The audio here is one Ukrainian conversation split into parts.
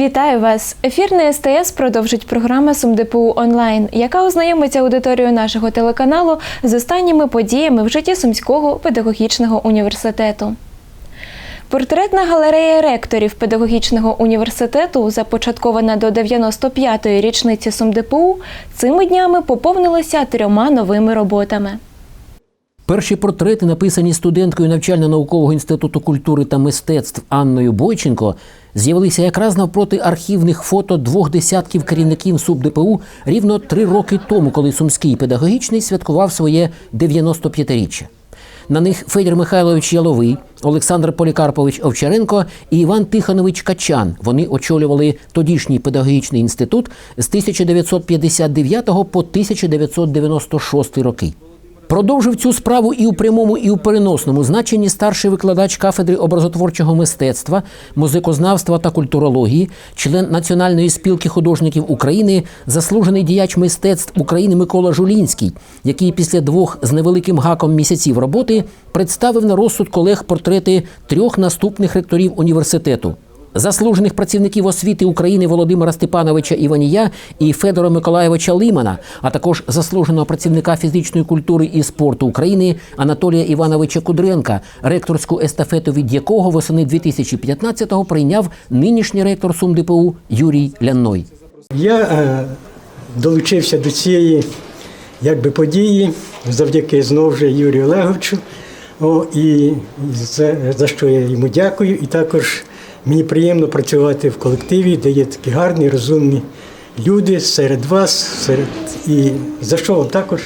Вітаю вас! Ефірний СТС продовжить програма СумДПУ онлайн, яка ознайомиться аудиторію нашого телеканалу з останніми подіями в житті Сумського педагогічного університету. Портретна галерея ректорів педагогічного університету, започаткована до 95-ї річниці СумДПУ, цими днями поповнилася трьома новими роботами. Перші портрети, написані студенткою навчально-наукового інституту культури та мистецтв Анною Бойченко, з'явилися якраз навпроти архівних фото двох десятків керівників СубДПУ рівно три роки тому, коли Сумський педагогічний святкував своє 95-річчя. На них Федір Михайлович Яловий, Олександр Полікарпович Овчаренко і Іван Тихонович Качан. Вони очолювали тодішній педагогічний інститут з 1959 по 1996 роки. Продовжив цю справу і у прямому, і у переносному значенні старший викладач кафедри образотворчого мистецтва, музикознавства та культурології, член Національної спілки художників України, заслужений діяч мистецтв України Микола Жулінський, який після двох з невеликим гаком місяців роботи представив на розсуд колег портрети трьох наступних ректорів університету. Заслужених працівників освіти України Володимира Степановича Іванія і Федора Миколаєвича Лимана, а також заслуженого працівника фізичної культури і спорту України Анатолія Івановича Кудренка, ректорську естафету від якого восени 2015-го прийняв нинішній ректор СумДПУ Юрій Лянной. Я е, долучився до цієї якби, події завдяки знову ж Юрію Олеговичу. О, і за, за що я йому дякую. І також мені приємно працювати в колективі, де є такі гарні, розумні люди серед вас, серед, і за що вам також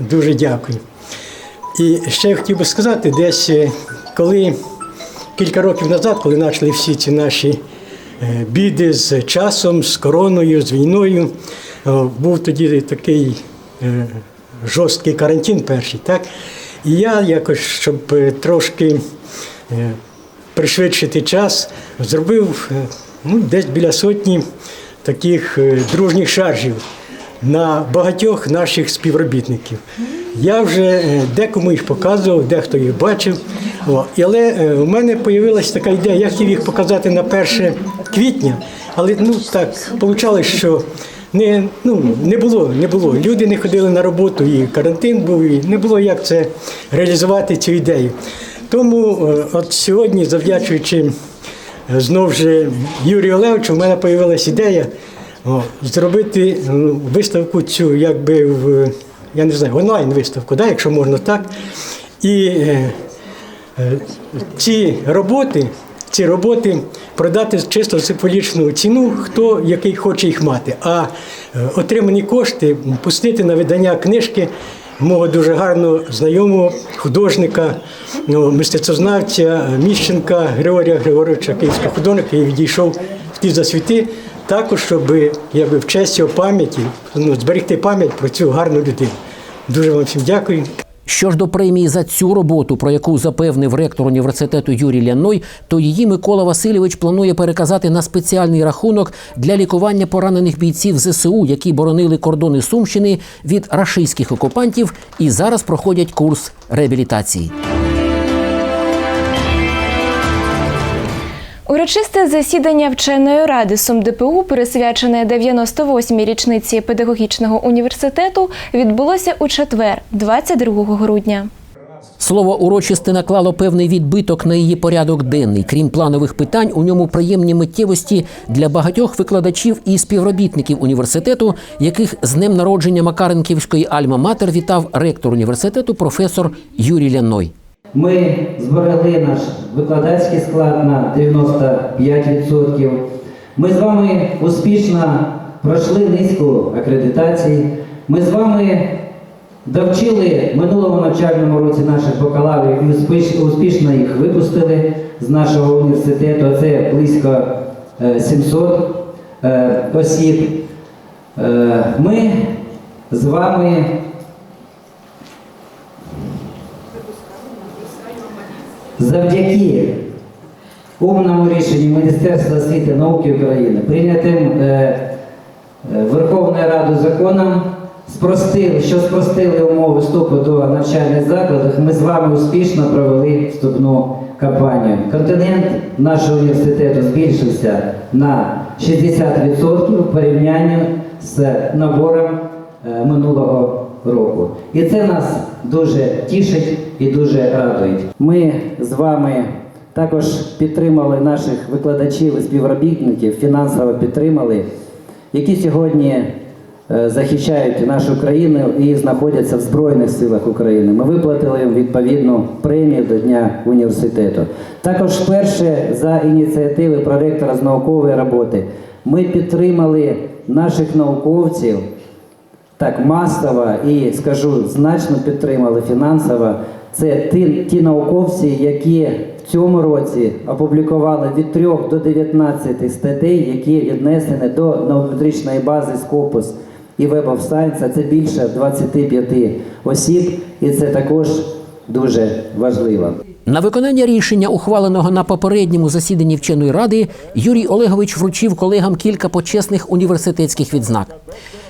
дуже дякую. І ще я хотів би сказати, десь е, коли кілька років назад, коли почали всі ці наші е, біди з часом, з короною, з війною, був тоді такий е, жорсткий карантин перший, так? І я якось, щоб е, трошки е, пришвидшити час, зробив е, ну, десь біля сотні таких е, дружніх шаржів на багатьох наших співробітників. Я вже е, декому їх показував, дехто їх бачив. О, Але у мене з'явилася така ідея, я хотів їх показати на 1 квітня, але ну так вийшло, що не, ну, не було, не було. Люди не ходили на роботу, і карантин був, і не було як це реалізувати цю ідею. Тому е, от сьогодні, завдячуючи е, знов же Юрію Олеговичу, в мене з'явилася ідея о, зробити виставку цю, якби в я не знаю, онлайн-виставку, да, якщо можна так. І е, е, ці роботи, ці роботи продати чисто символічну ціну, хто який хоче їх мати. А отримані кошти пустити на видання книжки мого дуже гарного знайомого художника, ну, мистецтвознавця Міщенка Григорія Григоровича, київського художника, який відійшов в ті засвіти. Також, щоб якби, в честь його пам'яті ну, зберегти пам'ять про цю гарну людину. Дуже вам всім дякую. Що ж до премії за цю роботу, про яку запевнив ректор університету Юрій Ляной, то її Микола Васильович планує переказати на спеціальний рахунок для лікування поранених бійців ЗСУ, які боронили кордони Сумщини від рашистських окупантів і зараз проходять курс реабілітації. Урочисте засідання вченої ради СумДПУ, присвячене 98-й річниці педагогічного університету, відбулося у четвер, 22 грудня. Слово урочисте наклало певний відбиток на її порядок денний. Крім планових питань, у ньому приємні миттєвості для багатьох викладачів і співробітників університету, яких з днем народження Макаренківської Альма-Матер вітав ректор університету професор Юрій Ляной. Ми зберегли наш викладацький склад на 95%. Ми з вами успішно пройшли низку акредитацій. Ми з вами довчили в минулому навчальному році наших бакалаврів і успішно їх випустили з нашого університету. Це близько е, 700 е, осіб. Е, Ми з вами завдяки умному рішенню Міністерства освіти і науки України, прийнятим е, е, Верховною Радою законом, спростили, що спростили умови вступу до навчальних закладів, ми з вами успішно провели вступну кампанію. Континент нашого університету збільшився на 60% в порівнянні з набором е, минулого року. І це нас дуже тішить і дуже радує. Ми з вами також підтримали наших викладачів і співробітників, фінансово підтримали, які сьогодні е, захищають нашу країну і знаходяться в Збройних силах України. Ми виплатили їм відповідну премію до Дня університету. Також вперше за ініціативи проректора з наукової роботи ми підтримали наших науковців так масово і скажу значно підтримали фінансово. Це ті, ті науковці, які в цьому році опублікували від 3 до 19 статей, які віднесені до наукометричної бази Scopus і Web of Science. Це більше 25 осіб, і це також дуже важливо. На виконання рішення, ухваленого на попередньому засіданні вченої ради, Юрій Олегович вручив колегам кілька почесних університетських відзнак.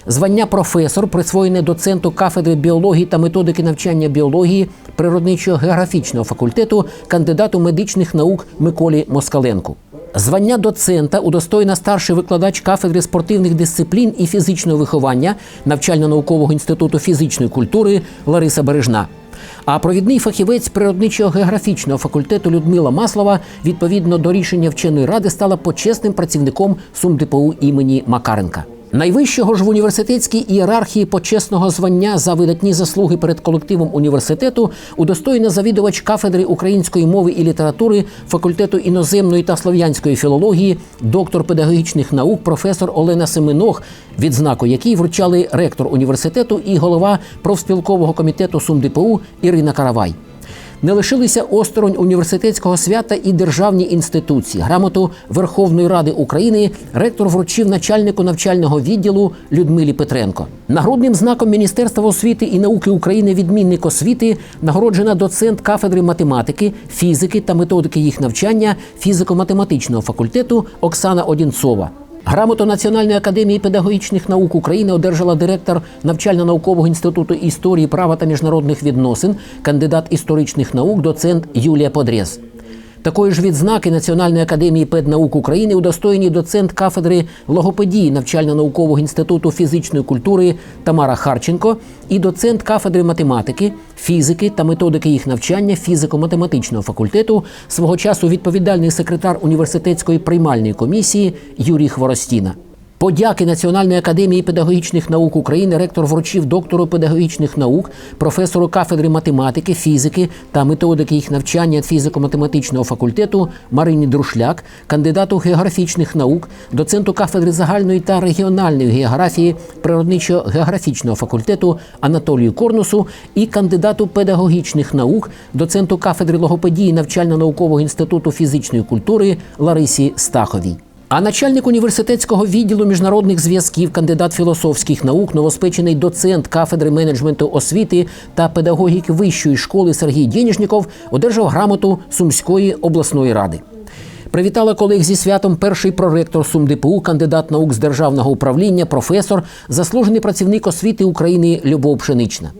Звання професор, присвоєне доценту кафедри біології та методики навчання біології природничого географічного факультету, кандидату медичних наук Миколі Москаленку. Звання доцента удостоєна старший викладач кафедри спортивних дисциплін і фізичного виховання навчально-наукового інституту фізичної культури Лариса Бережна. А провідний фахівець природничого географічного факультету Людмила Маслова відповідно до рішення вченої ради стала почесним працівником СумДПУ імені Макаренка. Найвищого ж в університетській ієрархії почесного звання за видатні заслуги перед колективом університету удостоєна завідувач кафедри української мови і літератури факультету іноземної та слов'янської філології, доктор педагогічних наук, професор Олена Семенох, відзнаку якій вручали ректор університету і голова профспілкового комітету СумДПУ Ірина Каравай. Не лишилися осторонь університетського свята і державні інституції. Грамоту Верховної Ради України ректор вручив начальнику навчального відділу Людмилі Петренко. Нагрудним знаком Міністерства освіти і науки України відмінник освіти нагороджена доцент кафедри математики, фізики та методики їх навчання фізико-математичного факультету Оксана Одінцова. Грамоту Національної академії педагогічних наук України одержала директор навчально-наукового інституту історії, права та міжнародних відносин, кандидат історичних наук, доцент Юлія Подрєс. Такої ж відзнаки Національної академії педнаук України удостоєні доцент кафедри логопедії навчально-наукового інституту фізичної культури Тамара Харченко і доцент кафедри математики, фізики та методики їх навчання фізико-математичного факультету, свого часу відповідальний секретар університетської приймальної комісії Юрій Хворостіна. Подяки Національної академії педагогічних наук України ректор вручив доктору педагогічних наук, професору кафедри математики, фізики та методики їх навчання фізико-математичного факультету Марині Друшляк, кандидату географічних наук, доценту кафедри загальної та регіональної географії природничо-географічного факультету Анатолію Корнусу і кандидату педагогічних наук, доценту кафедри логопедії навчально-наукового інституту фізичної культури Ларисі Стаховій. А начальник університетського відділу міжнародних зв'язків, кандидат філософських наук, новоспечений доцент кафедри менеджменту освіти та педагогіки вищої школи Сергій Дєніжніков одержав грамоту Сумської обласної ради. Привітала колег зі святом перший проректор СумДПУ, кандидат наук з державного управління, професор, заслужений працівник освіти України Любов Пшенична.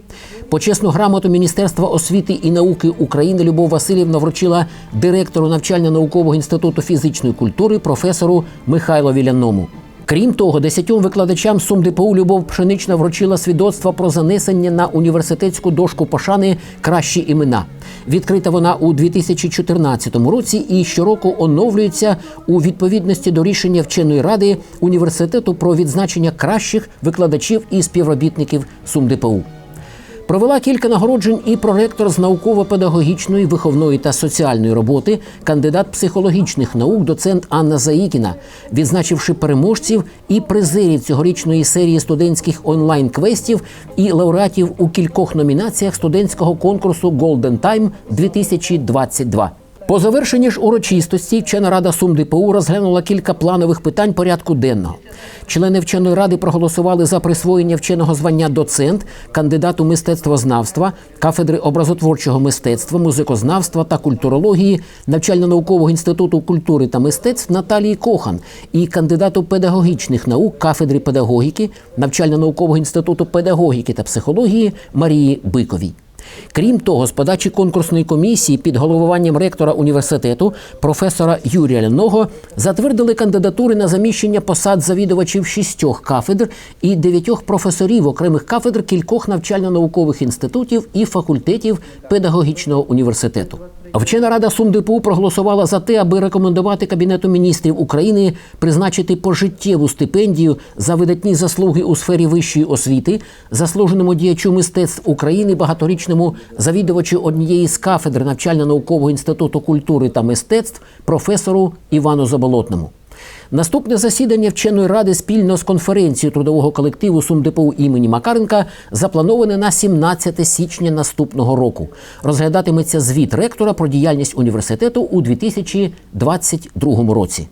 Почесну грамоту Міністерства освіти і науки України Любов Васильівна вручила директору навчально-наукового інституту фізичної культури професору Михайло Віляному. Крім того, десятьом викладачам СумДПУ Любов Пшенична вручила свідоцтва про занесення на університетську дошку пошани кращі імена. Відкрита вона у 2014 році і щороку оновлюється у відповідності до рішення вченої ради університету про відзначення кращих викладачів і співробітників СумДПУ. Провела кілька нагороджень і проректор з науково-педагогічної, виховної та соціальної роботи, кандидат психологічних наук, доцент Анна Заїкіна, відзначивши переможців і призерів цьогорічної серії студентських онлайн-квестів і лауреатів у кількох номінаціях студентського конкурсу Golden Time 2022. По завершенні ж урочистості вчена рада СумДПУ розглянула кілька планових питань порядку денного. Члени вченої ради проголосували за присвоєння вченого звання доцент, кандидату мистецтвознавства, кафедри образотворчого мистецтва, музикознавства та культурології навчально-наукового інституту культури та мистецтв Наталії Кохан і кандидату педагогічних наук кафедри педагогіки навчально-наукового інституту педагогіки та психології Марії Биковій. Крім того, з подачі конкурсної комісії під головуванням ректора університету професора Юрія Ляного затвердили кандидатури на заміщення посад завідувачів шістьох кафедр і дев'ятьох професорів окремих кафедр кількох навчально-наукових інститутів і факультетів педагогічного університету. Вчена рада СумДПУ проголосувала за те, аби рекомендувати Кабінету міністрів України призначити пожиттєву стипендію за видатні заслуги у сфері вищої освіти, заслуженому діячу мистецтв України, багаторічному завідувачу однієї з кафедр навчально-наукового інституту культури та мистецтв професору Івану Заболотному. Наступне засідання вченої ради спільно з конференцією трудового колективу СумДПУ імені Макаренка заплановане на 17 січня наступного року. Розглядатиметься звіт ректора про діяльність університету у 2022 році.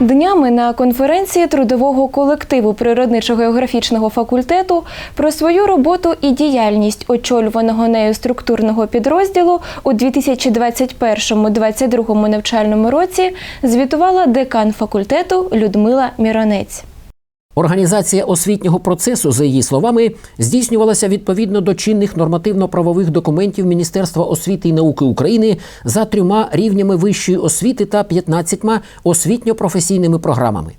Днями на конференції трудового колективу природничо-географічного факультету про свою роботу і діяльність очолюваного нею структурного підрозділу у 2021-2022 навчальному році звітувала декан факультету Людмила Міронець. Організація освітнього процесу, за її словами, здійснювалася відповідно до чинних нормативно-правових документів Міністерства освіти і науки України за трьома рівнями вищої освіти та 15 освітньо-професійними програмами.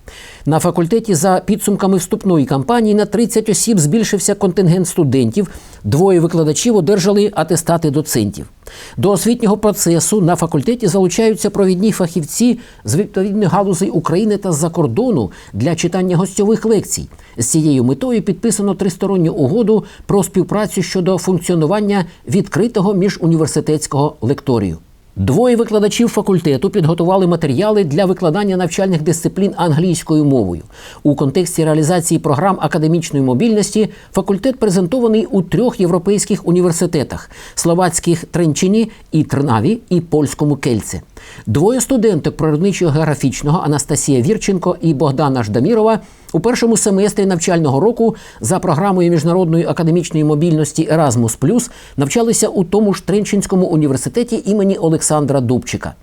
На факультеті за підсумками вступної кампанії на 30 осіб збільшився контингент студентів. Двоє викладачів одержали атестати доцентів. До освітнього процесу на факультеті залучаються провідні фахівці з відповідних галузей України та з-за кордону для читання гостьових лекцій. З цією метою підписано тристоронню угоду про співпрацю щодо функціонування відкритого міжуніверситетського лекторію. Двоє викладачів факультету підготували матеріали для викладання навчальних дисциплін англійською мовою. У контексті реалізації програм академічної мобільності факультет презентований у трьох європейських університетах: словацьких Тренчині і Трнаві і польському Кельце. Двоє студенток природничо-географічного Анастасія Вірченко і Богдана Ждамірова у першому семестрі навчального року за програмою міжнародної академічної мобільності Erasmus навчалися у тому ж Тренчинському університеті імені Олександра Дубчика.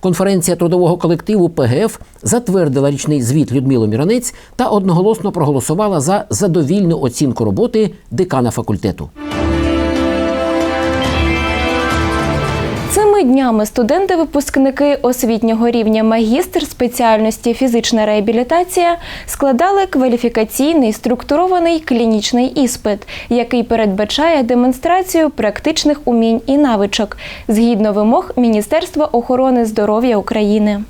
Конференція трудового колективу ПГФ затвердила річний звіт Людмилу Міронець та одноголосно проголосувала за задовільну оцінку роботи декана факультету. Днями студенти-випускники освітнього рівня магістр спеціальності фізична реабілітація складали кваліфікаційний структурований клінічний іспит, який передбачає демонстрацію практичних умінь і навичок згідно вимог Міністерства охорони здоров'я України.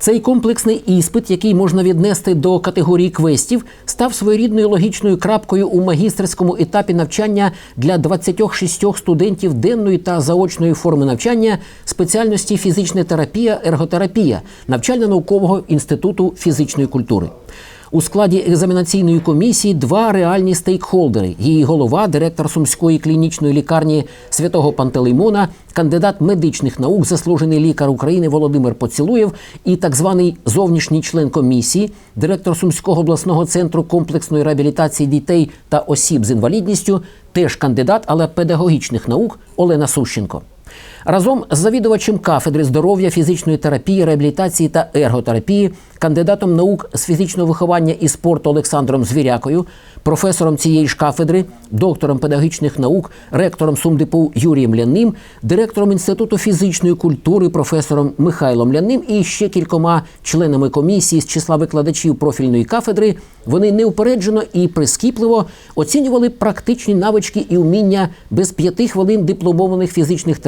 Цей комплексний іспит, який можна віднести до категорії квестів, став своєрідною логічною крапкою у магістерському етапі навчання для 26 студентів денної та заочної форми навчання спеціальності фізична терапія, ерготерапія навчально-наукового інституту фізичної культури. У складі екзаменаційної комісії два реальні стейкхолдери: її голова, директор Сумської клінічної лікарні святого Пантелеймона, кандидат медичних наук, заслужений лікар України Володимир Поцілуєв і так званий зовнішній член комісії, директор Сумського обласного центру комплексної реабілітації дітей та осіб з інвалідністю, теж кандидат, але педагогічних наук Олена Сущенко. Разом з завідувачем кафедри здоров'я, фізичної терапії, реабілітації та ерготерапії, кандидатом наук з фізичного виховання і спорту Олександром Звірякою, професором цієї ж кафедри, доктором педагогічних наук, ректором СумДПУ Юрієм Ляним, директором інституту фізичної культури, професором Михайлом Ляним і ще кількома членами комісії з числа викладачів профільної кафедри, вони неупереджено і прискіпливо оцінювали практичні навички і уміння без п'яти хвилин дипломованих фізичних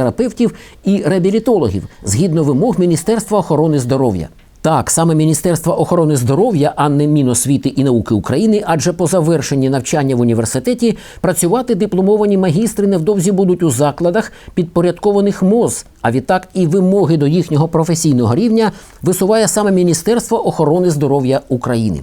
терапевтів і реабілітологів згідно вимог Міністерства охорони здоров'я. Так, саме Міністерство охорони здоров'я, а не Міносвіти і науки України, адже по завершенні навчання в університеті працювати дипломовані магістри невдовзі будуть у закладах, підпорядкованих МОЗ. А відтак і вимоги до їхнього професійного рівня висуває саме Міністерство охорони здоров'я України.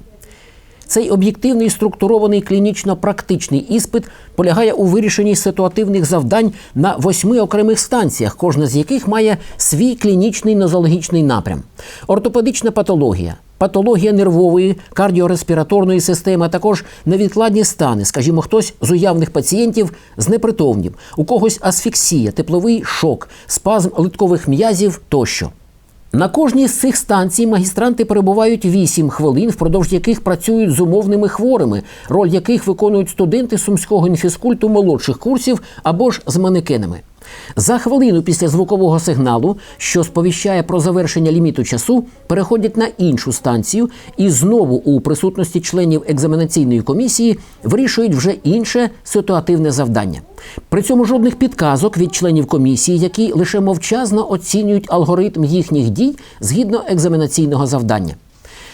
Цей об'єктивний структурований клінічно-практичний іспит полягає у вирішенні ситуативних завдань на восьми окремих станціях, кожна з яких має свій клінічний нозологічний напрям: ортопедична патологія. Патологія нервової, кардіореспіраторної системи, а також невідкладні стани, скажімо, хтось з уявних пацієнтів знепритомнів, у когось асфіксія, тепловий шок, спазм литкових м'язів тощо. На кожній з цих станцій магістранти перебувають 8 хвилин, впродовж яких працюють з умовними хворими, роль яких виконують студенти сумського інфіскульту молодших курсів або ж з манекенами. За хвилину після звукового сигналу, що сповіщає про завершення ліміту часу, переходять на іншу станцію і знову у присутності членів екзаменаційної комісії вирішують вже інше ситуативне завдання. При цьому жодних підказок від членів комісії, які лише мовчазно оцінюють алгоритм їхніх дій згідно екзаменаційного завдання.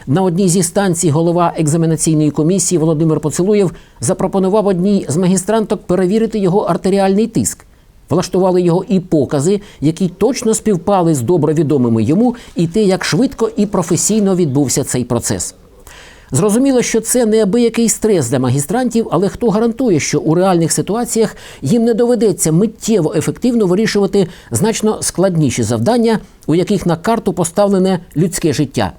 На одній зі станцій голова екзаменаційної комісії Володимир Поцелуєв запропонував одній з магістранток перевірити його артеріальний тиск. Влаштували його і покази, які точно співпали з добре відомими йому, і те, як швидко і професійно відбувся цей процес. Зрозуміло, що це неабиякий стрес для магістрантів, але хто гарантує, що у реальних ситуаціях їм не доведеться миттєво ефективно вирішувати значно складніші завдання, у яких на карту поставлене людське життя.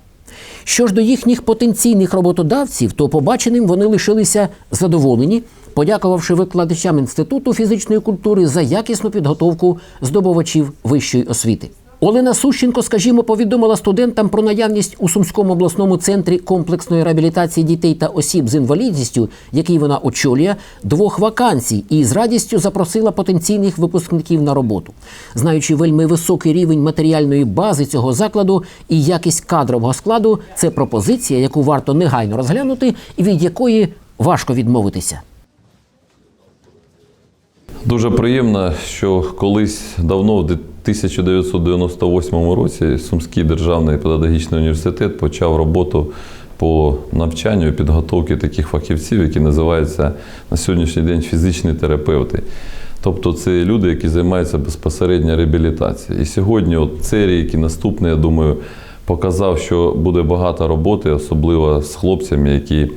Що ж до їхніх потенційних роботодавців, то побаченим вони лишилися задоволені, подякувавши викладачам інституту фізичної культури за якісну підготовку здобувачів вищої освіти. Олена Сущенко, скажімо, повідомила студентам про наявність у Сумському обласному центрі комплексної реабілітації дітей та осіб з інвалідністю, який вона очолює, двох вакансій, і з радістю запросила потенційних випускників на роботу. Знаючи вельми високий рівень матеріальної бази цього закладу і якість кадрового складу, це пропозиція, яку варто негайно розглянути, і від якої важко відмовитися. Дуже приємно, що колись давно, в 1998 році, Сумський державний педагогічний університет почав роботу по навчанню і підготовці таких фахівців, які називаються на сьогоднішній день фізичні терапевти. Тобто це люди, які займаються безпосередньо реабілітацією. І сьогодні от цей рік і наступний, я думаю, показав, що буде багато роботи, особливо з хлопцями, які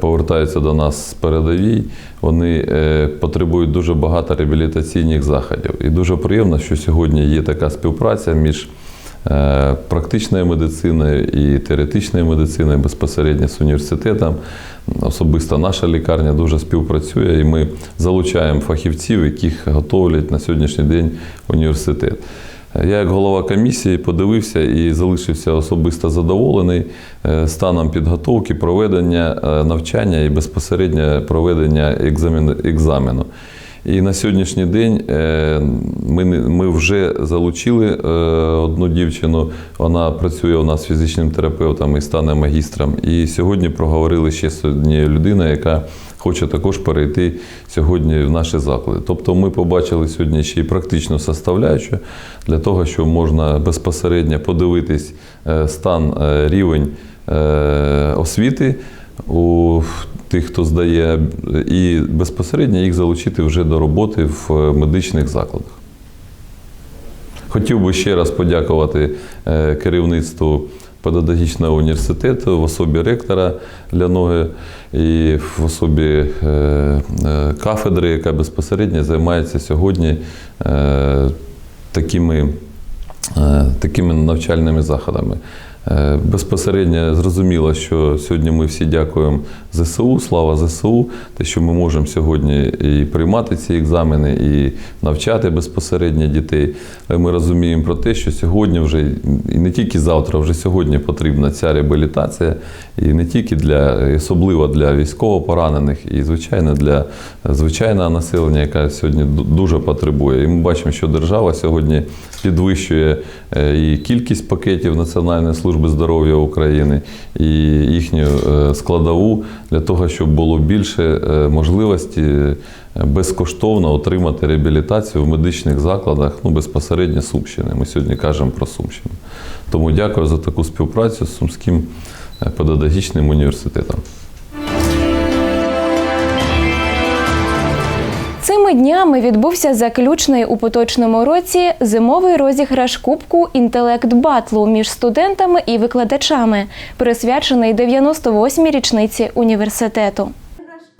повертаються до нас з передовій. Вони е, потребують дуже багато реабілітаційних заходів. І дуже приємно, що сьогодні є така співпраця між е, практичною медициною і теоретичною медициною безпосередньо з університетом. Особисто наша лікарня дуже співпрацює, і ми залучаємо фахівців, яких готовлять на сьогоднішній день університет. Я, як голова комісії, подивився і залишився особисто задоволений е, станом підготовки, проведення е, навчання і безпосередньо проведення екзамену. І на сьогоднішній день е, ми, ми вже залучили одну дівчину. Вона працює у нас фізичним терапевтом і стане магістром. І сьогодні проговорили ще з однією людиною, яка хоче також перейти сьогодні в наші заклади. Тобто ми побачили сьогодні ще й практичну составляючу для того, щоб можна безпосередньо подивитись е, стан, е, рівень е, освіти у тих, хто здає, і безпосередньо їх залучити вже до роботи в медичних закладах. Хотів би ще раз подякувати керівництву педагогічного університету в особі ректора Ляноги і в особі е, е, кафедри, яка безпосередньо займається сьогодні е, такими, такими навчальними заходами. Е, Безпосередньо зрозуміло, що сьогодні ми всі дякуємо ЗСУ, слава ЗСУ, те, що ми можемо сьогодні і приймати ці екзамени, і навчати безпосередньо дітей. Але ми розуміємо про те, що сьогодні вже і не тільки завтра, вже сьогодні потрібна ця реабілітація, і не тільки для особливо для військовопоранених, і звичайно для звичайного населення, яке сьогодні дуже потребує. І ми бачимо, що держава сьогодні підвищує е, і кількість пакетів Національної служби здоров'я України, і їхню е, складову для того, щоб було більше е, можливості е, безкоштовно отримати реабілітацію в медичних закладах, ну безпосередньо Сумщини. Ми сьогодні кажемо про Сумщину. Тому дякую за таку співпрацю з Сумським педагогічним університетом. Цими днями відбувся заключний у поточному році зимовий розіграш Кубку інтелект батлу між студентами і викладачами, присвячений 98-й річниці університету.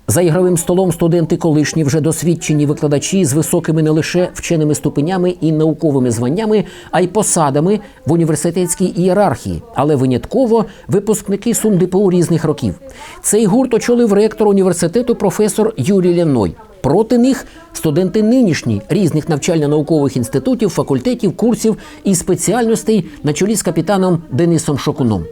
За ігровим столом студенти колишні вже досвідчені викладачі з високими не лише вченими ступенями і науковими званнями, а й посадами в університетській ієрархії, але винятково випускники СумДПУ різних років. Цей гурт очолив ректор університету професор Юрій Ляной. Проти них студенти нинішні різних навчально-наукових інститутів, факультетів, курсів і спеціальностей на чолі з капітаном Денисом Шокуном.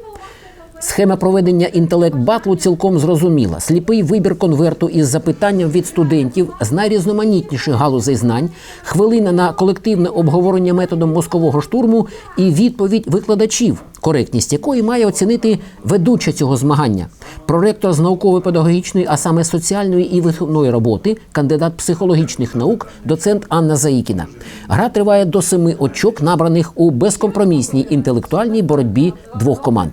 Схема проведення інтелект батлу цілком зрозуміла. Сліпий вибір конверту із запитанням від студентів з найрізноманітніших галузей знань, хвилина на колективне обговорення методом мозкового штурму і відповідь викладачів, коректність якої має оцінити ведуча цього змагання. Проректор з науково-педагогічної, а саме соціальної і виховної роботи, кандидат психологічних наук, доцент Анна Заїкіна. Гра триває до семи очок, набраних у безкомпромісній інтелектуальній боротьбі двох команд.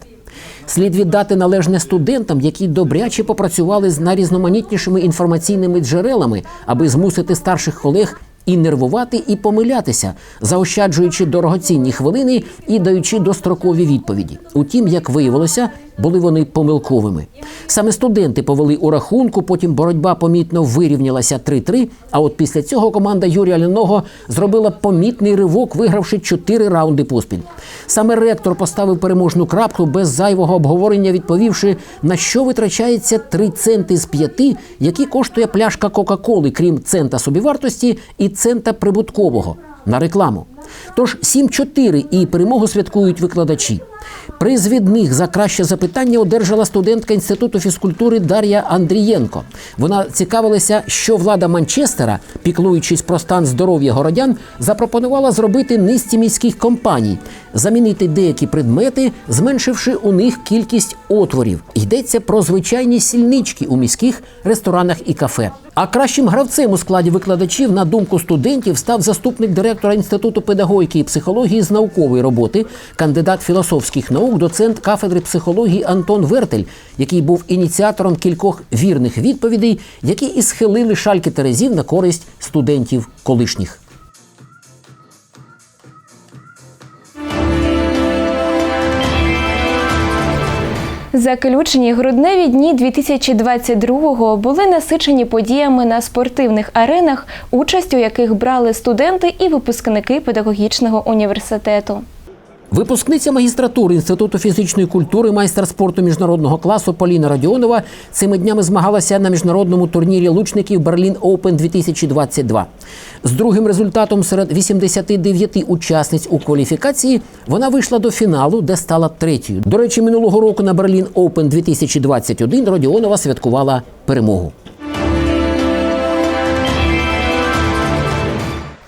Слід віддати належне студентам, які добряче попрацювали з найрізноманітнішими інформаційними джерелами, аби змусити старших колег і нервувати, і помилятися, заощаджуючи дорогоцінні хвилини і даючи дострокові відповіді. Утім, як виявилося, були вони помилковими. Саме студенти повели у рахунку, потім боротьба помітно вирівнялася 3-3, А от після цього команда Юрія Ляного зробила помітний ривок, вигравши 4 раунди поспіль. Саме ректор поставив переможну крапку без зайвого обговорення, відповівши, на що витрачається 3 центи з 5, які коштує пляшка Кока-Коли, крім цента собівартості і цента прибуткового на рекламу. Тож 7-4 і перемогу святкують викладачі. Приз від них за краще запитання одержала студентка інституту фізкультури Дар'я Андрієнко. Вона цікавилася, що влада Манчестера, піклуючись про стан здоров'я городян, запропонувала зробити низці міських компаній, замінити деякі предмети, зменшивши у них кількість отворів. Йдеться про звичайні сільнички у міських ресторанах і кафе. А кращим гравцем у складі викладачів, на думку студентів, став заступник директора інституту педагогіки і психології з наукової роботи, кандидат філософських наук, доцент кафедри психології Антон Вертель, який був ініціатором кількох вірних відповідей, які і схилили шальки терезів на користь студентів колишніх. Заключені грудневі дні 2022-го були насичені подіями на спортивних аренах, участь у яких брали студенти і випускники педагогічного університету. Випускниця магістратури Інституту фізичної культури, майстер спорту міжнародного класу Поліна Радіонова цими днями змагалася на міжнародному турнірі лучників Берлін Оупен 2022. З другим результатом серед 89 учасниць у кваліфікації вона вийшла до фіналу, де стала третьою. До речі, минулого року на Берлін Оупен 2021 Радіонова святкувала перемогу.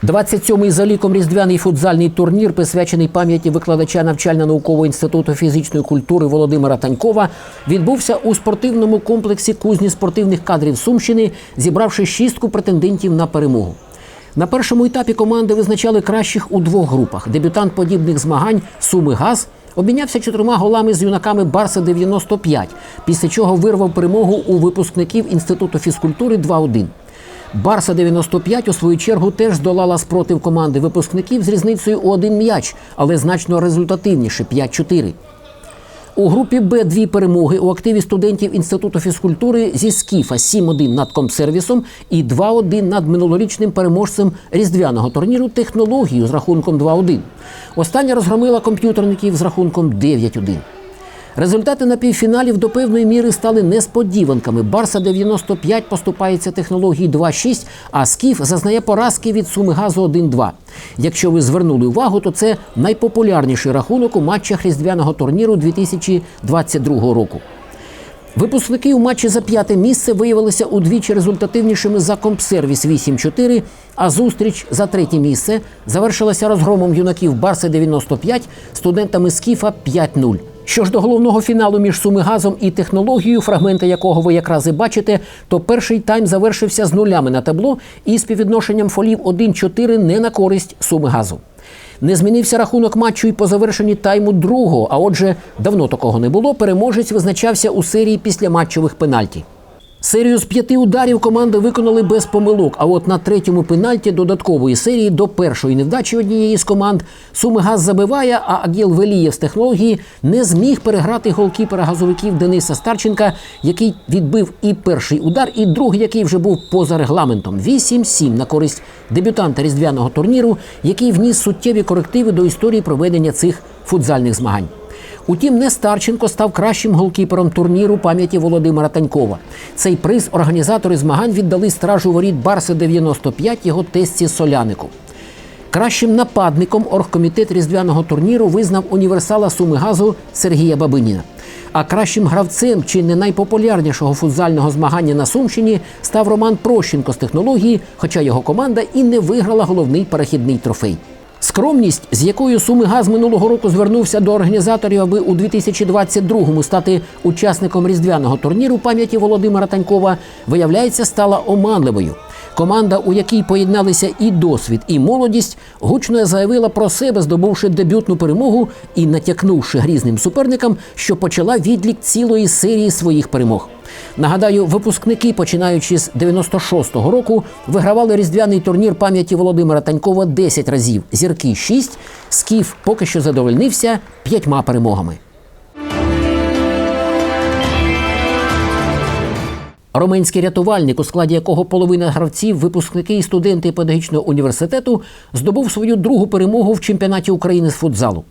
27-й за ліком різдвяний футзальний турнір, присвячений пам'яті викладача навчально-наукового інституту фізичної культури Володимира Танькова, відбувся у спортивному комплексі кузні спортивних кадрів Сумщини, зібравши шістку претендентів на перемогу. На першому етапі команди визначали кращих у двох групах. Дебютант подібних змагань Суми Газ обмінявся чотирма голами з юнаками Барса 95, після чого вирвав перемогу у випускників інституту фізкультури 2-1. Барса 95 у свою чергу теж здолала спротив команди випускників з різницею у один м'яч, але значно результативніше 5-4. У групі Б дві перемоги у активі студентів Інституту фізкультури зі Скіфа 7-1 над Комсервісом і 2-1 над минулорічним переможцем різдвяного турніру технологію з рахунком 2-1. Остання розгромила комп'ютерників з рахунком 9-1. Результати на півфіналів до певної міри стали несподіванками. Барса 95 поступається технології 2-6, а Скіф зазнає поразки від суми газу 1-2. Якщо ви звернули увагу, то це найпопулярніший рахунок у матчах різдвяного турніру 2022 року. Випускники у матчі за п'яте місце виявилися удвічі результативнішими за Компсервіс 8-4, а зустріч за третє місце завершилася розгромом юнаків Барси 95 студентами Скіфа 5-0. Що ж до головного фіналу між Сумигазом і технологією, фрагменти якого ви якраз і бачите, то перший тайм завершився з нулями на табло і співвідношенням фолів 1-4 не на користь Сумигазу. Не змінився рахунок матчу і по завершенні тайму другого. А отже, давно такого не було. Переможець визначався у серії після матчових пенальті. Серію з п'яти ударів команди виконали без помилок. А от на третьому пенальті додаткової серії до першої невдачі однієї з команд Сумигаз забиває, а Агіл Велієв з технології не зміг переграти голкіпера газовиків Дениса Старченка, який відбив і перший удар, і другий, який вже був поза регламентом. 8-7 на користь дебютанта різдвяного турніру, який вніс суттєві корективи до історії проведення цих футзальних змагань. Утім, не Старченко став кращим голкіпером турніру пам'яті Володимира Танькова. Цей приз організатори змагань віддали стражу воріт Барси 95 його тесті Солянику. Кращим нападником оргкомітет різдвяного турніру визнав універсала Суми газу Сергія Бабиніна. А кращим гравцем чи не найпопулярнішого футзального змагання на Сумщині став Роман Прощенко з технології, хоча його команда і не виграла головний перехідний трофей. Скромність, з якою Суми Газ минулого року звернувся до організаторів, аби у 2022-му стати учасником різдвяного турніру пам'яті Володимира Танькова, виявляється, стала оманливою. Команда, у якій поєдналися і досвід, і молодість, гучно заявила про себе, здобувши дебютну перемогу і натякнувши грізним суперникам, що почала відлік цілої серії своїх перемог. Нагадаю, випускники, починаючи з 96-го року, вигравали різдвяний турнір пам'яті Володимира Танькова 10 разів, зірки 6, скіф поки що задовольнився п'ятьма перемогами. Роменський рятувальник, у складі якого половина гравців, випускники і студенти педагогічного університету, здобув свою другу перемогу в чемпіонаті України з футзалу.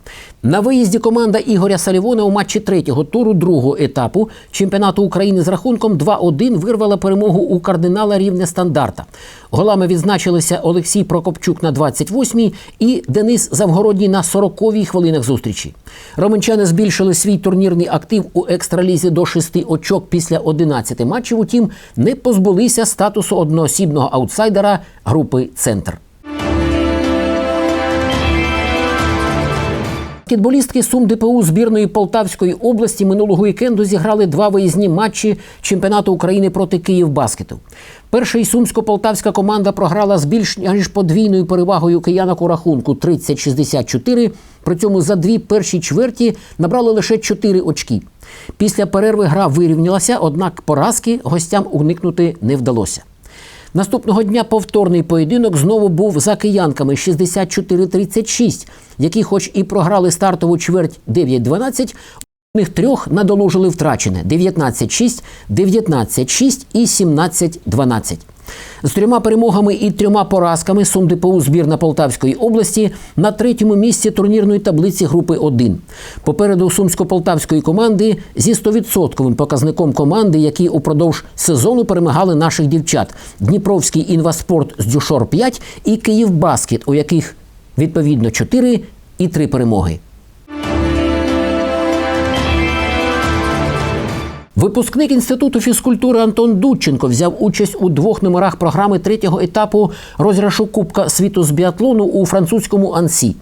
На виїзді команда Ігоря Салівона у матчі третього туру другого етапу чемпіонату України з рахунком 2-1 вирвала перемогу у кардинала рівне стандарта. Голами відзначилися Олексій Прокопчук на 28-й і Денис Завгородній на 40-й хвилинах зустрічі. Роменчани збільшили свій турнірний актив у екстралізі до 6 очок після 11 матчів. Утім, не позбулися статусу одноосібного аутсайдера групи Центр. Баскетболістки Сум ДПУ збірної Полтавської області минулого вікенду зіграли два виїзні матчі чемпіонату України проти Київбаскету. Перший сумсько-полтавська команда програла з більш ніж подвійною перевагою киянок у рахунку 30-64. При цьому за дві перші чверті набрали лише 4 очки. Після перерви гра вирівнялася, однак поразки гостям уникнути не вдалося. Наступного дня повторний поєдинок знову був за киянками 64-36, які, хоч і програли стартову чверть 9-12, у них трьох надолужили втрачене 19-6, 19-6 і 17-12. З трьома перемогами і трьома поразками Сум ДПУ збірна Полтавської області на третьому місці турнірної таблиці групи 1. Попереду сумсько-полтавської команди зі 100% показником команди, які упродовж сезону перемагали наших дівчат: Дніпровський інваспорт з Дюшор 5 і Київбаскет, у яких відповідно 4 і 3 перемоги. Випускник інституту фізкультури Антон Дудченко взяв участь у двох номерах програми третього етапу розіграшу Кубка світу з біатлону у французькому Ансі.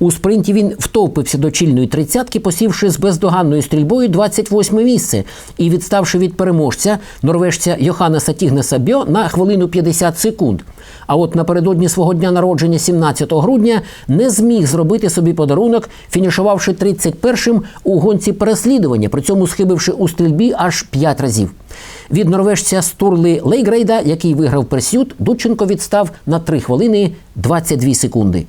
У спринті він втовпився до чільної тридцятки, посівши з бездоганною стрільбою 28 місце і відставши від переможця норвежця Йоханнеса Тігнеса Бьо на хвилину 50 секунд. А от напередодні свого дня народження, 17 грудня, не зміг зробити собі подарунок, фінішувавши 31-м у гонці переслідування, при цьому схибивши у стрільбі аж п'ять разів. Від норвежця Стурли Лейгрейда, який виграв пресют, Дудченко відстав на 3 хвилини 22 секунди.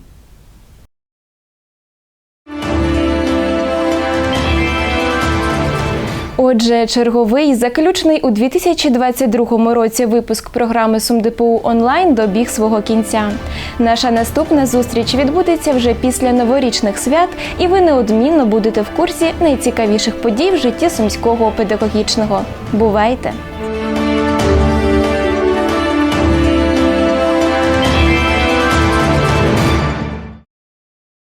Отже, черговий заключний у 2022 році випуск програми СумДПУ онлайн добіг свого кінця. Наша наступна зустріч відбудеться вже після новорічних свят, і ви неодмінно будете в курсі найцікавіших подій в житті сумського педагогічного. Бувайте!